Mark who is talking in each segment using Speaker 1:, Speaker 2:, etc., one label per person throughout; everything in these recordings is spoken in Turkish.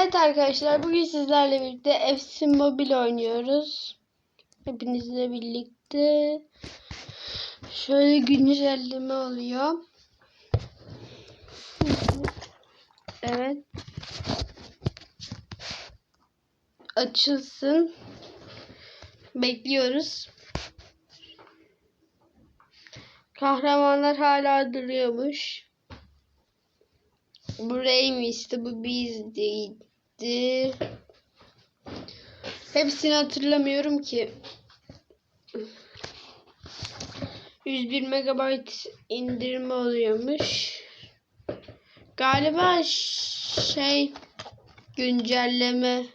Speaker 1: Evet arkadaşlar bugün sizlerle birlikte FC Mobile oynuyoruz. Hepinizle birlikte. Şöyle güncelleme oluyor. Evet. Açılsın. Bekliyoruz. Kahramanlar hala duruyormuş. Bu Reymis'ti, bu bizdeydi. Hepsini hatırlamıyorum ki. 101 megabayt indirme oluyormuş. Galiba şey güncelleme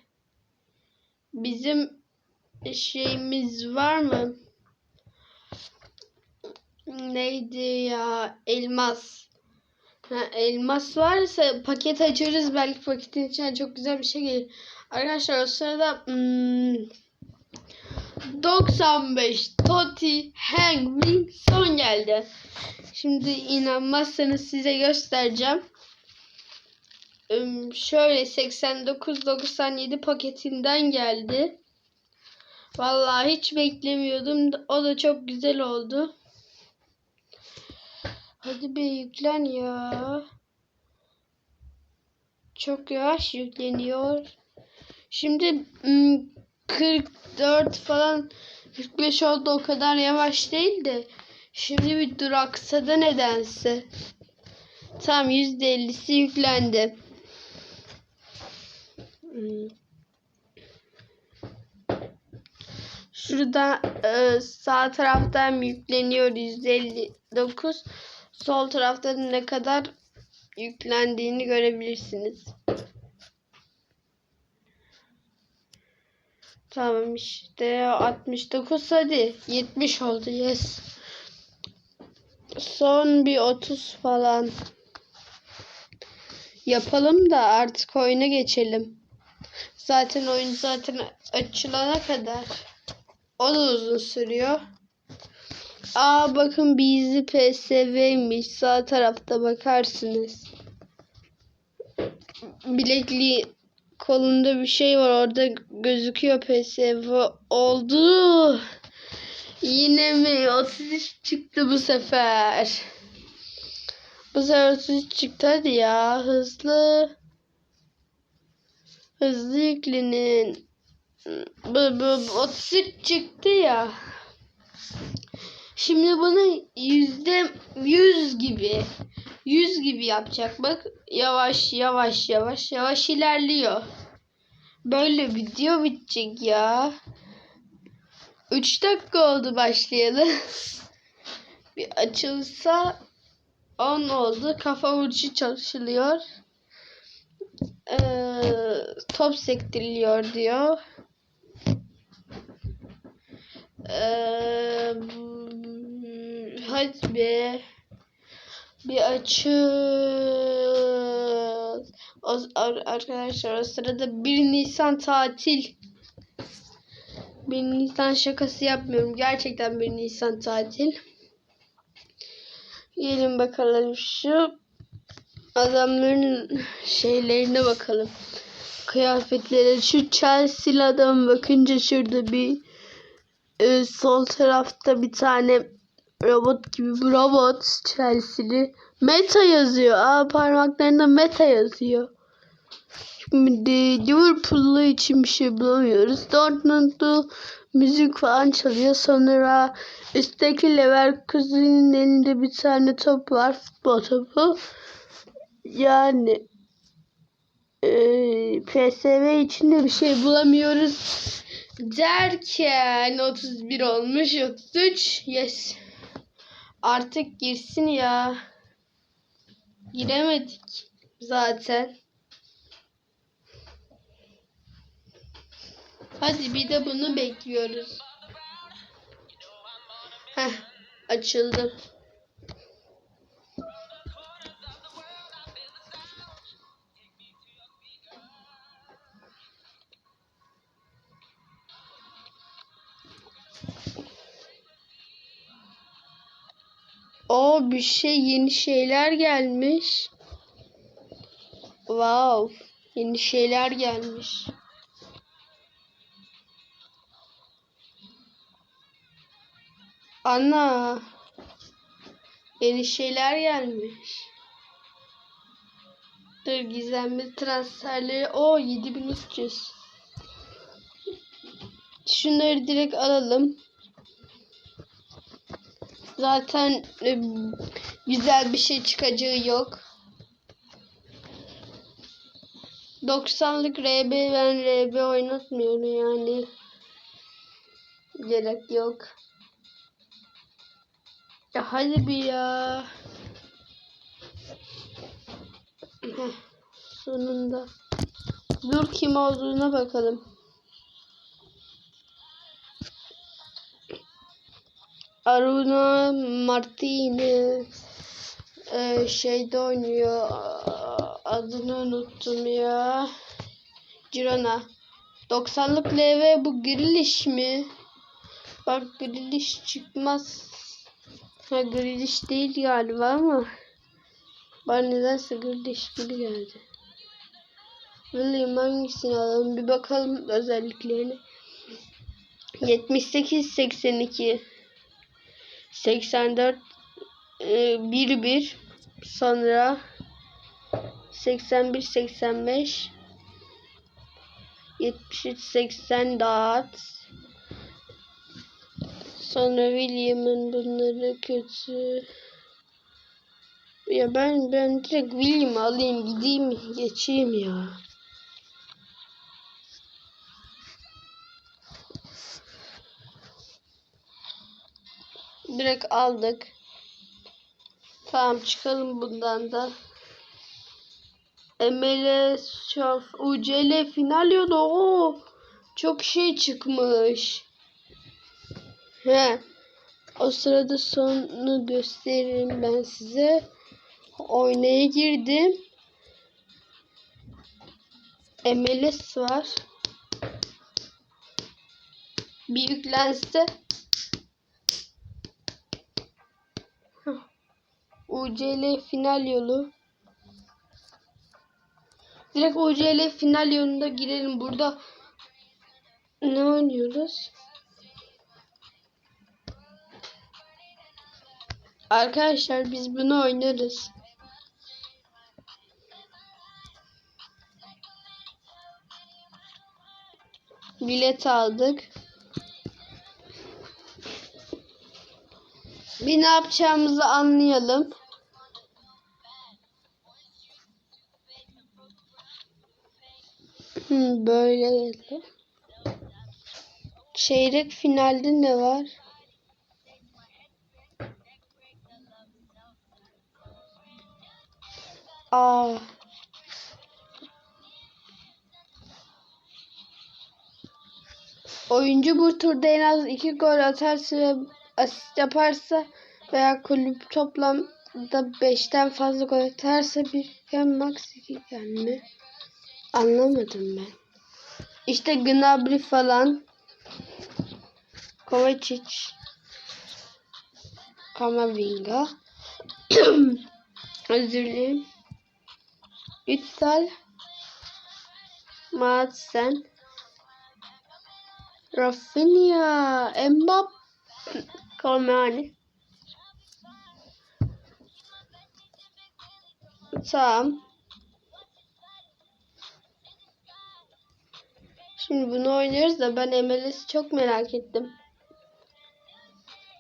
Speaker 1: bizim şeyimiz var mı? Neydi ya? Elmas. Ha, elmas varsa paket açarız. Belki paketin içine çok güzel bir şey gelir. Arkadaşlar o sırada hmm, 95 Toti Hangmin son geldi. Şimdi inanmazsanız size göstereceğim. Şöyle 89-97 paketinden geldi. Vallahi hiç beklemiyordum. O da çok güzel oldu. Hadi bir yüklen ya. Çok yavaş yükleniyor. Şimdi 44 falan 45 oldu o kadar yavaş değil de. Şimdi bir duraksadı nedense. Tam %50'si yüklendi. Şurada e, sağ taraftan yükleniyor 159. Sol tarafta ne kadar yüklendiğini görebilirsiniz. Tamam işte 69 hadi 70 oldu yes. Son bir 30 falan yapalım da artık oyuna geçelim. Zaten oyun zaten açılana kadar o da uzun sürüyor. Aa bakın bizi PSV'ymiş. Sağ tarafta bakarsınız. Bilekli kolunda bir şey var. Orada gözüküyor PSV. Oldu. Yine mi? 33 çıktı bu sefer. Bu sefer 33 çıktı. Hadi ya. Hızlı. Hızlı yüklenin. Bu, bu, bu 33 çıktı ya. Şimdi bunu yüzde yüz gibi yüz gibi yapacak. Bak yavaş yavaş yavaş yavaş ilerliyor. Böyle video bitecek ya. 3 dakika oldu başlayalı. Bir açılsa 10 oldu. Kafa vuruşu çalışılıyor. Ee, top sektiriliyor diyor. Ee, hadi be. Bir açıl. O, arkadaşlar o sırada 1 Nisan tatil. 1 Nisan şakası yapmıyorum. Gerçekten 1 Nisan tatil. Gelin bakalım şu adamların şeylerine bakalım. Kıyafetlere şu Chelsea adam bakınca şurada bir e, sol tarafta bir tane robot gibi bir robot Chelsea'li. Meta yazıyor. Aa parmaklarında Meta yazıyor. Şimdi Liverpool'lu için bir şey bulamıyoruz. Dortmund'lu müzik falan çalıyor. Sonra üstteki Leverkusen'in elinde bir tane top var. Futbol topu. Yani e, PSV içinde bir şey bulamıyoruz. Derken 31 olmuş 33 yes. Artık girsin ya. Giremedik zaten. Hadi bir de bunu bekliyoruz. Heh açıldı. O bir şey yeni şeyler gelmiş. Wow. Yeni şeyler gelmiş. Ana. Yeni şeyler gelmiş. Dur gizemli transferleri. O 7300. Şunları direkt alalım. Zaten e, güzel bir şey çıkacağı yok. 90'lık RB ben RB oynatmıyorum yani. Gerek yok. Ya hadi bir ya. Sonunda. Dur kim olduğuna bakalım. Aruna Martinez ee, şeyde oynuyor. Adını unuttum ya. Girona. 90'lık LV bu Grealish mi? Bak Grealish çıkmaz. Ha Grealish değil galiba ama. Bana nedense Grealish gibi geldi. William hangisini alalım bir bakalım özelliklerine. 78 82 84 1 1 sonra 81 85 73 80 dağıt sonra William'ın bunları kötü. Ya ben ben direkt William alayım gideyim geçeyim ya direkt aldık Tamam çıkalım bundan da. MLS şaf UCL final yolu o çok şey çıkmış. He. O sırada sonu gösteririm ben size. Oynaya girdim. MLS var. Bir yüklense UCL final yolu. Direkt UCL final yolunda girelim. Burada ne oynuyoruz? Arkadaşlar biz bunu oynarız. Bilet aldık. Bir ne yapacağımızı anlayalım. Hmm, böyle. Çeyrek finalde ne var? Aa. Oyuncu bu turda en az iki gol atarsa ve asist yaparsa veya kulüp toplamda 5'ten fazla gol atarsa bir max 2 gen mi? Anlamadım ben. İşte Gnabry falan. Kovacic. Kamavinga. Özür dilerim. Ütsal. Madsen. Rafinha. Mbappe. Kolmani. Tamam. Şimdi bunu oynuyoruz da ben MLS'i çok merak ettim.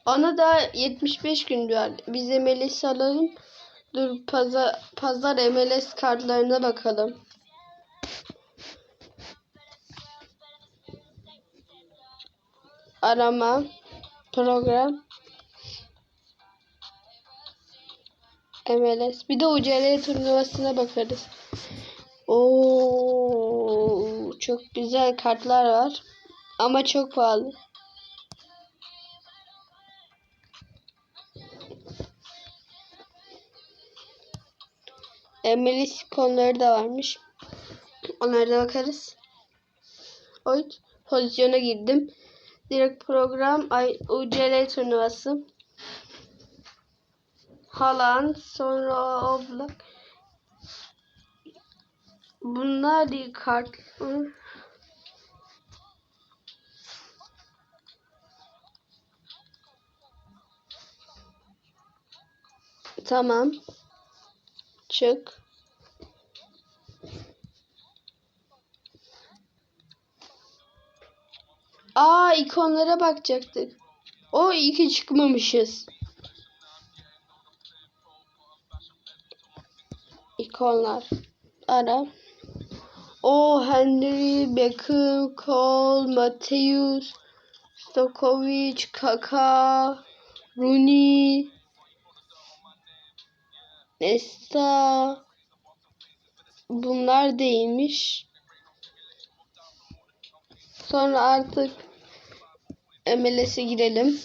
Speaker 1: Ona da 75 gün diyor. Biz MLS'i alalım. Dur pazar, pazar MLS kartlarına bakalım. Arama. Program. MLS. Bir de UCL turnuvasına bakarız. Oo, çok güzel kartlar var. Ama çok pahalı. MLS konuları da varmış. Onlara da bakarız. Oy, pozisyona girdim. Direkt program UCL turnuvası. Haaland, sonra Oblak. Bunlar değil kartlar. Tamam. Çık. Aa ikonlara bakacaktık. O iyi ki çıkmamışız. İkonlar. Ara. O Henry, Beckham, Cole, Mateus, Stokovic, Kaka, Rooney, Nesta. Bunlar değilmiş. Sonra artık MLS'e girelim.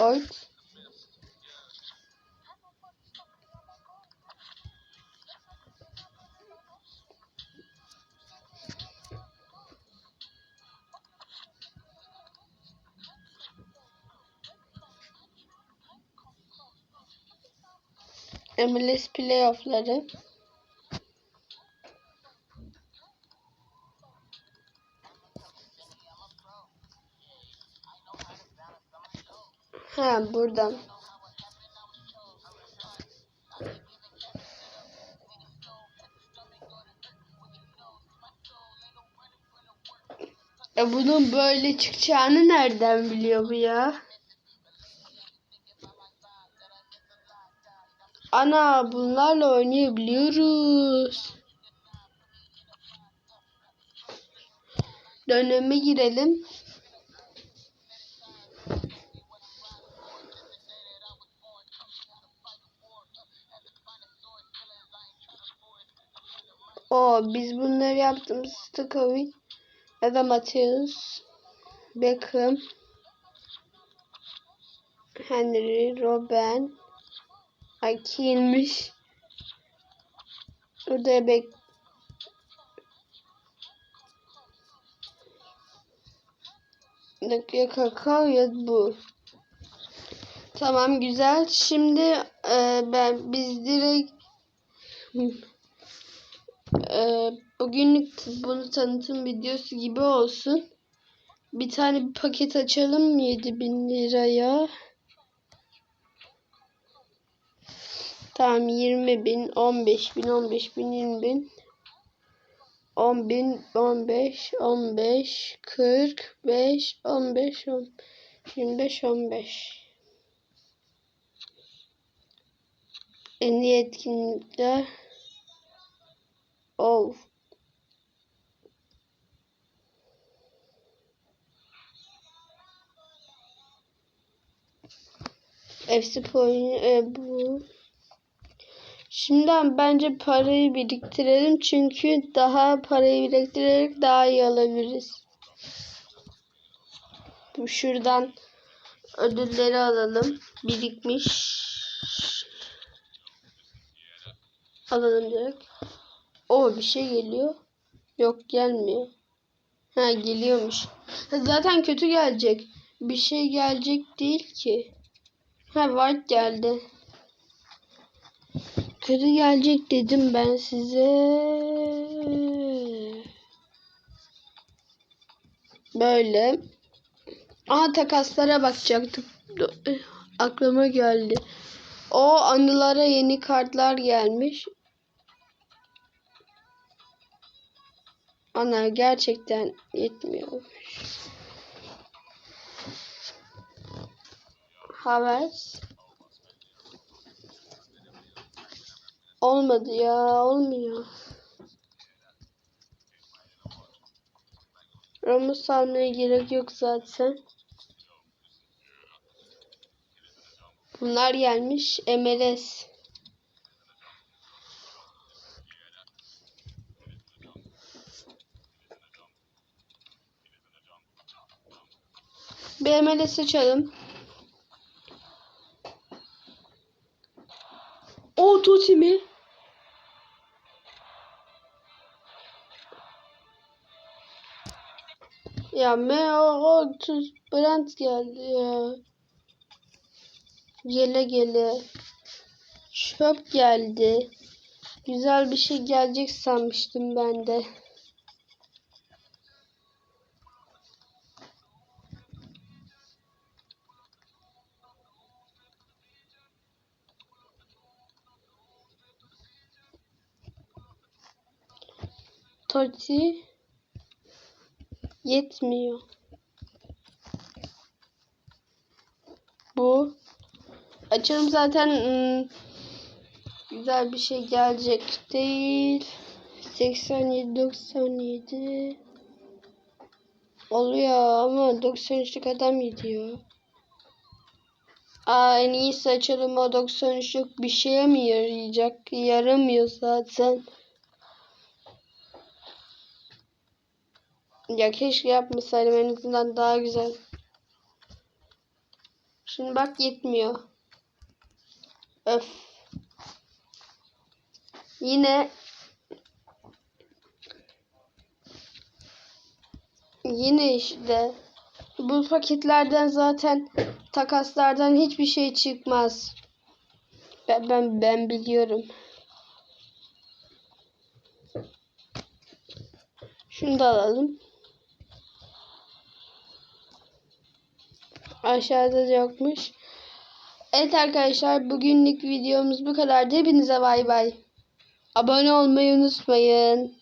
Speaker 1: Ort. MLS playoff'ları. Ha buradan. E bunun böyle çıkacağını nereden biliyor bu ya? Ana bunlarla oynayabiliyoruz. Döneme girelim. O biz bunları yaptığımız Stokovic ya da Beckham Henry Robben Akilmiş. Burada bek dakika kakao ya bu. Tamam güzel. Şimdi e, ben biz direkt e, bugünlük bunu tanıtım videosu gibi olsun. Bir tane bir paket açalım 7000 liraya. Tamam 20 bin, 15 bin, 15 bin, 20 bin. 10 bin, 15, 15, 45, 15, 10, 25, 15. En iyi etkinlikler. FC Point e, bu. Şimdiden bence parayı biriktirelim çünkü daha parayı biriktirerek daha iyi alabiliriz. Şuradan ödülleri alalım. Birikmiş. Alalım direkt. O bir şey geliyor. Yok gelmiyor. Ha geliyormuş. Zaten kötü gelecek. Bir şey gelecek değil ki. Ha white geldi. Kötü gelecek dedim ben size. Böyle. Aha takaslara bakacaktık. Aklıma geldi. O anılara yeni kartlar gelmiş. Ana gerçekten yetmiyormuş. Havers. Olmadı ya olmuyor. Ramos almaya gerek yok zaten. Bunlar gelmiş MLS. Bir MLS açalım. O Totti mi? Ya M30 Brand geldi ya. Gele gele. Çöp geldi. Güzel bir şey gelecek sanmıştım ben de. Toti yetmiyor. Bu açalım zaten ım, güzel bir şey gelecek değil. 87 97 oluyor ama 93'lük adam gidiyor. Aa en iyisi açalım o 93'lük bir şeye mi yarayacak? Yaramıyor zaten. Ya keşke yapmasaydım en azından daha güzel. Şimdi bak yetmiyor. Öf. Yine yine işte bu paketlerden zaten takaslardan hiçbir şey çıkmaz. Ben ben, ben biliyorum. Şunu da alalım. Aşağıda da yokmuş. Evet arkadaşlar bugünlük videomuz bu kadar. Hepinize bay bay. Abone olmayı unutmayın.